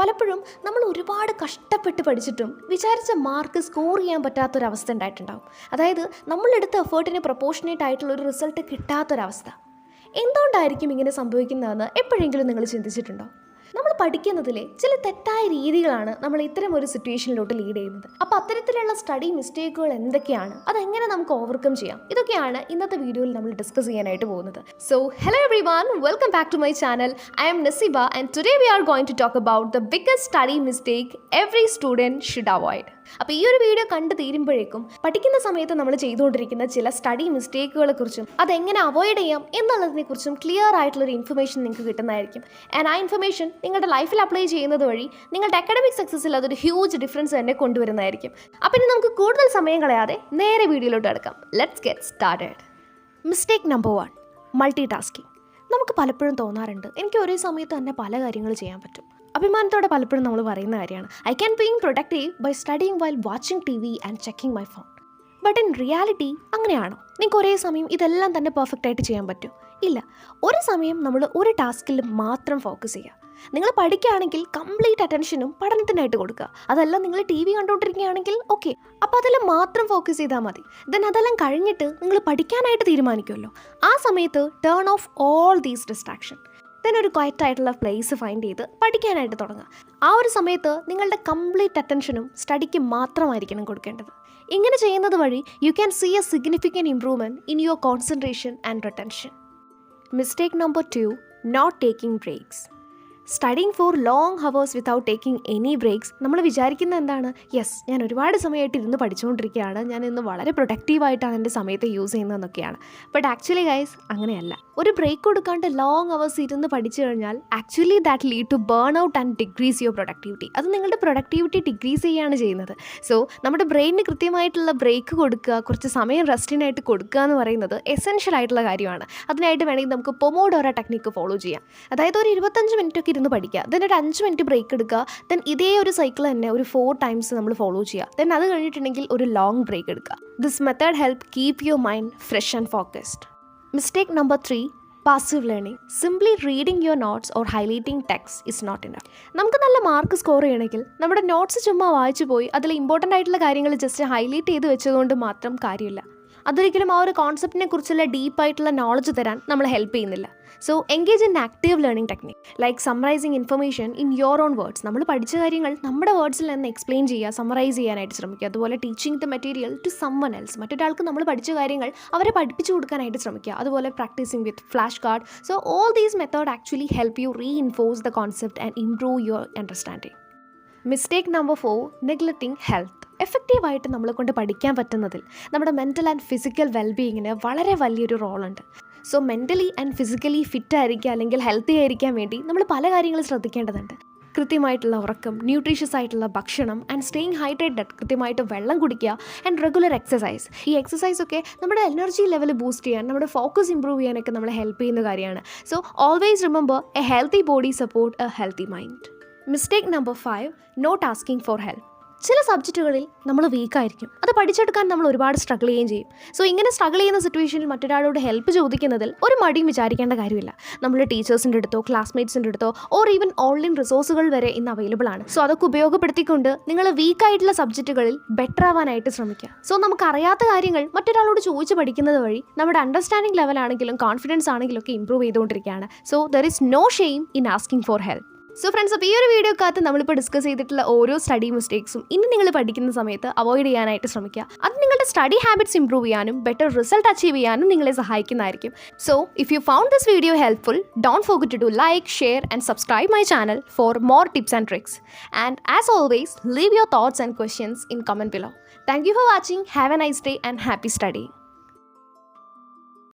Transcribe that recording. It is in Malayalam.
പലപ്പോഴും നമ്മൾ ഒരുപാട് കഷ്ടപ്പെട്ട് പഠിച്ചിട്ടും വിചാരിച്ച മാർക്ക് സ്കോർ ചെയ്യാൻ പറ്റാത്തൊരവസ്ഥ ഉണ്ടായിട്ടുണ്ടാവും. അതായത് നമ്മളെടുത്ത എഫേർട്ടിന് പ്രൊപ്പോർഷനേറ്റ് ആയിട്ടുള്ള ഒരു റിസൾട്ട് കിട്ടാത്തൊരവസ്ഥ. എന്തുകൊണ്ടായിരിക്കും ഇങ്ങനെ സംഭവിക്കുന്നതെന്ന് എപ്പോഴെങ്കിലും നിങ്ങൾ ചിന്തിച്ചിട്ടുണ്ടോ? നമ്മൾ പഠിക്കുന്നതിലെ ചില തെറ്റായ രീതികളാണ് നമ്മൾ ഇത്തരം ഒരു സിറ്റുവേഷനിലോട്ട് ലീഡ് ചെയ്യുന്നത്. അപ്പോൾ അത്തരത്തിലുള്ള സ്റ്റഡി മിസ്റ്റേക്കുകൾ എന്തൊക്കെയാണ്? അതെങ്ങനെ നമുക്ക് ഓവർകം ചെയ്യാം? ഇതൊക്കെയാണ് ഇന്നത്തെ വീഡിയോയിൽ നമ്മൾ ഡിസ്കസ് ചെയ്യാനായിട്ട് പോകുന്നത്. So hello everyone welcome back to my channel I'm Naseeba and today we are going to talk about the biggest study mistake every student should avoid അപ്പോൾ ഈ ഒരു വീഡിയോ കണ്ടു തീരുമ്പോഴേക്കും പഠിക്കുന്ന സമയത്ത് നമ്മൾ ചെയ്തുകൊണ്ടിരിക്കുന്ന ചില സ്റ്റഡി മിസ്റ്റേക്കുകളെ കുറിച്ചും അതെങ്ങനെ അവോയ്ഡ് ചെയ്യാം എന്നുള്ളതിനെ കുറിച്ചും ക്ലിയർ ആയിട്ടുള്ള ഒരു ഇൻഫർമേഷൻ നിങ്ങൾക്ക് കിട്ടുന്നതായിരിക്കും. ആൻഡ് ആ ഇൻഫർമേഷൻ നിങ്ങളുടെ ലൈഫിൽ അപ്ലൈ ചെയ്യുന്നത് വഴി നിങ്ങളുടെ അക്കാഡമിക് സക്സസ്സിൽ അതൊരു ഹ്യൂജ് ഡിഫറൻസ് തന്നെ കൊണ്ടുവരുന്നതായിരിക്കും. അപ്പം ഇനി നമുക്ക് കൂടുതൽ സമയം കളയാതെ നേരെ വീഡിയോയിലോട്ട് എടുക്കാം let's get started mistake number one multitasking നമുക്ക് പലപ്പോഴും തോന്നാറുണ്ട് എനിക്ക് ഒരേ സമയത്ത് തന്നെ പല കാര്യങ്ങൾ ചെയ്യാൻ പറ്റും. അഭിമാനത്തോടെ പലപ്പോഴും നമ്മൾ പറയുന്ന കാര്യമാണ്. I can being productive by studying while watching TV and checking my phone but in reality അങ്ങനെയാണോ? നിങ്ങൾക്ക് ഒരേ സമയം ഇതെല്ലാം തന്നെ പെർഫെക്റ്റ് ആയിട്ട് ചെയ്യാൻ പറ്റും. ഇല്ല ഒരു സമയം നമ്മൾ ഒരു ടാസ്കിൽ മാത്രം ഫോക്കസ് ചെയ്യുക. നിങ്ങൾ പഠിക്കുകയാണെങ്കിൽ കംപ്ലീറ്റ് അറ്റൻഷനും പഠനത്തിനായിട്ട് കൊടുക്കുക. അതല്ല നിങ്ങൾ ടി വി കണ്ടുകൊണ്ടിരിക്കുകയാണെങ്കിൽ ഓക്കെ അപ്പോൾ അതെല്ലാം മാത്രം ഫോക്കസ് ചെയ്താൽ മതി. ദെൻ അതെല്ലാം കഴിഞ്ഞിട്ട് നിങ്ങൾ പഠിക്കാനായിട്ട് തീരുമാനിക്കുമല്ലോ ആ സമയത്ത് turn off all these distraction then ഒരു ക്വയറ്റ് ആയിട്ടുള്ള പ്ലേസ് ഫൈൻഡ് ചെയ്ത് പഠിക്കാനായിട്ട് തുടങ്ങുക. ആ ഒരു സമയത്ത് നിങ്ങളുടെ കംപ്ലീറ്റ് അറ്റൻഷനും സ്റ്റഡിക്ക് മാത്രമായിരിക്കണം കൊടുക്കേണ്ടത്. ഇങ്ങനെ ചെയ്യുന്നത് വഴി you can see a significant improvement in your concentration and retention mistake number two not taking breaks studying for long hours without taking any breaks നമ്മൾ വിചാരിക്കുന്ന എന്താണ്? യെസ് ഞാൻ ഒരുപാട് സമയമായിട്ട് ഇരുന്ന് പഠിച്ചുകൊണ്ടിരിക്കുകയാണ്. ഞാൻ ഇന്ന് വളരെ പ്രൊഡക്റ്റീവായിട്ടാണ് എന്റെ സമയത്തെ യൂസ് ചെയ്യുന്നതെന്നൊക്കെയാണ് ബട്ട് ആക്ച്വലി ഗൈസ് അങ്ങനെയല്ല. ഒരു ബ്രേക്ക് കൊടുക്കാണ്ട് ലോങ് അവേഴ്സ് ഇരുന്ന് പഠിച്ചു കഴിഞ്ഞാൽ actually that lead to burn out and decrease your productivity അത് നിങ്ങളുടെ പ്രൊഡക്ടിവിറ്റി ഡിഗ്രീസ് ചെയ്യുകയാണ് ചെയ്യുന്നത്. സോ നമ്മുടെ ബ്രെയിനിന് കൃത്യമായിട്ടുള്ള ബ്രേക്ക് കൊടുക്കുക കുറച്ച് സമയം റെസ്റ്റിനായിട്ട് കൊടുക്കുക എന്ന് പറയുന്നത് എസെൻഷ്യൽ ആയിട്ടുള്ള കാര്യമാണ്. അതിനായിട്ട് വേണമെങ്കിൽ നമുക്ക് പൊമോഡോറ ടെക്നിക്ക് ഫോളോ ചെയ്യാം. അതായത് ഒരു ഇരുപത്തഞ്ച് മിനിറ്റ് ഒക്കെ ഇരുന്ന് പഠിക്കുക. ദെൻ ഒരു അഞ്ച് മിനിറ്റ് ബ്രേക്ക് എടുക്കുക. ദെൻ ഇതേ ഒരു സൈക്കിൾ തന്നെ ഒരു ഫോർ ടൈംസ് നമ്മൾ ഫോളോ ചെയ്യുക. ദെൻ അത് കഴിഞ്ഞിട്ടുണ്ടെങ്കിൽ ഒരു ലോങ് ബ്രേക്ക് എടുക്കുക. This method help keep your mind fresh and focused mistake number three passive learning simply reading your notes or highlighting text is not enough നമുക്ക് നല്ല മാർക്ക് സ്കോർ ചെയ്യണമെങ്കിൽ നമ്മുടെ നോട്ട്സ് ചുമ്മാ വായിച്ചു പോയി അതിൽ ഇമ്പോർട്ടന്റ് ആയിട്ടുള്ള കാര്യങ്ങൾ ജസ്റ്റ് ഹൈലൈറ്റ് ചെയ്ത് വെച്ചതുകൊണ്ട് മാത്രം കാര്യമില്ല. അതൊരിക്കലും ആ ഒരു കോൺസെപ്റ്റിനെ കുറിച്ചുള്ള ഡീപ്പായിട്ടുള്ള നോളജ് തരാൻ നമ്മൾ ഹെൽപ്പ് ചെയ്യുന്നില്ല. So engage in active learning technique like summarising information in your own words നമ്മൾ പഠിച്ച കാര്യങ്ങൾ നമ്മുടെ വേർഡ്സിൽ നിന്ന് എക്സ്പ്ലെയിൻ ചെയ്യുക സമറൈസ് ചെയ്യാനായിട്ട് ശ്രമിക്കുക. അതുപോലെ teaching the material to someone else മറ്റൊരാൾക്ക് നമ്മൾ പഠിച്ച കാര്യങ്ങൾ അവരെ പഠിപ്പിച്ചു കൊടുക്കാനായിട്ട് ശ്രമിക്കുക. അതുപോലെ practising with flash card so all these method actually help you reinforce the concept and improve your understanding mistake number four neglecting health എഫക്റ്റീവായിട്ട് നമ്മളെ കൊണ്ട് പഠിക്കാൻ പറ്റുന്നതിൽ നമ്മുടെ മെന്റൽ ആൻഡ് ഫിസിക്കൽ വെൽബീയിങ്ങിന് വളരെ വലിയൊരു റോളുണ്ട് so mentally and physically fit ആയിരിക്കുക അല്ലെങ്കിൽ ഹെൽത്തി ആയിരിക്കാൻ വേണ്ടി നമ്മൾ പല കാര്യങ്ങളും ശ്രദ്ധിക്കേണ്ടതുണ്ട്. കൃത്യമായിട്ടുള്ള ഉറക്കം ന്യൂട്രീഷ്യസ് ആയിട്ടുള്ള ഭക്ഷണം ആൻഡ് സ്റ്റേയിങ് ഹൈഡ്രേറ്റഡ് കൃത്യമായിട്ട് വെള്ളം കുടിക്കുക ആൻഡ് റെഗുലർ എക്സസൈസ് ഈ എക്സസൈസ് ഒക്കെ നമ്മുടെ എനർജി ലെവൽ ബൂസ്റ്റ് ചെയ്യാൻ നമ്മുടെ ഫോക്കസ് ഇമ്പ്രൂവ് ചെയ്യാനൊക്കെ നമ്മളെ ഹെൽപ്പ് ചെയ്യുന്ന കാര്യമാണ്. So always remember a healthy body support a healthy mind mistake number five not asking for help ചില സബ്ജക്റ്റുകളിൽ നമ്മൾ വീക്കായിരിക്കും അത് പഠിച്ചെടുക്കാൻ നമ്മൾ ഒരുപാട് സ്ട്രഗിൾ ചെയ്യുകയും ചെയ്യും. സോ ഇങ്ങനെ സ്ട്രഗിൾ ചെയ്യുന്ന സിറ്റുവേഷനിൽ മറ്റൊരാളോട് ഹെൽപ്പ് ചോദിക്കുന്നതിൽ ഒരു മടിയും വിചാരിക്കേണ്ട കാര്യമില്ല. നമ്മുടെ ടീച്ചേഴ്സിന്റെ അടുത്തോ ക്ലാസ്മേറ്റ്സിന്റെ അടുത്തോ ഓർ ഈവൻ ഓൺലൈൻ റിസോഴ്സുകൾ വരെ ഇന്ന് അവൈലബിൾ ആണ്. സോ അതൊക്കെ ഉപയോഗപ്പെടുത്തിക്കൊണ്ട് നിങ്ങൾ വീക്കായിട്ടുള്ള സബ്ജക്റ്റുകളിൽ ബെറ്റർ ആവാനായിട്ട് ശ്രമിക്കുക. സോ നമുക്കറിയാത്ത കാര്യങ്ങൾ മറ്റൊരാളോട് ചോദിച്ച് പഠിക്കുന്നത് വഴി നമ്മുടെ അണ്ടർസ്റ്റാൻഡിംഗ് ലെവലാണെങ്കിലും കോൺഫിഡൻസ് ആണെങ്കിലും ഒക്കെ ഇമ്പ്രൂവ് ചെയ്തുകൊണ്ടിരിക്കുകയാണ്. So there is no shame in asking for help so friends അപ്പോൾ ഈ ഒരു വീഡിയോക്കകത്ത് നമ്മളിപ്പോൾ ഡിസ്കസ് ചെയ്തിട്ടുള്ള ഓരോ സ്റ്റഡി മിസ്റ്റേക്സും ഇനി നിങ്ങൾ പഠിക്കുന്ന സമയത്ത് അവോയ്ഡ് ചെയ്യാനായിട്ട് ശ്രമിക്കുക. അത് നിങ്ങളുടെ സ്റ്റഡി ഹാബിറ്റ്സ് ഇംപ്രൂവ് ചെയ്യാനും ബെറ്റർ റിസൾട്ട് അച്ചീവ് ചെയ്യാനും നിങ്ങളെ സഹായിക്കുന്നതായിരിക്കും. So if you found this video helpful don't forget to do like share and subscribe my channel for more tips and tricks and as always leave your thoughts and questions in comment below thank you for watching have a nice day and happy study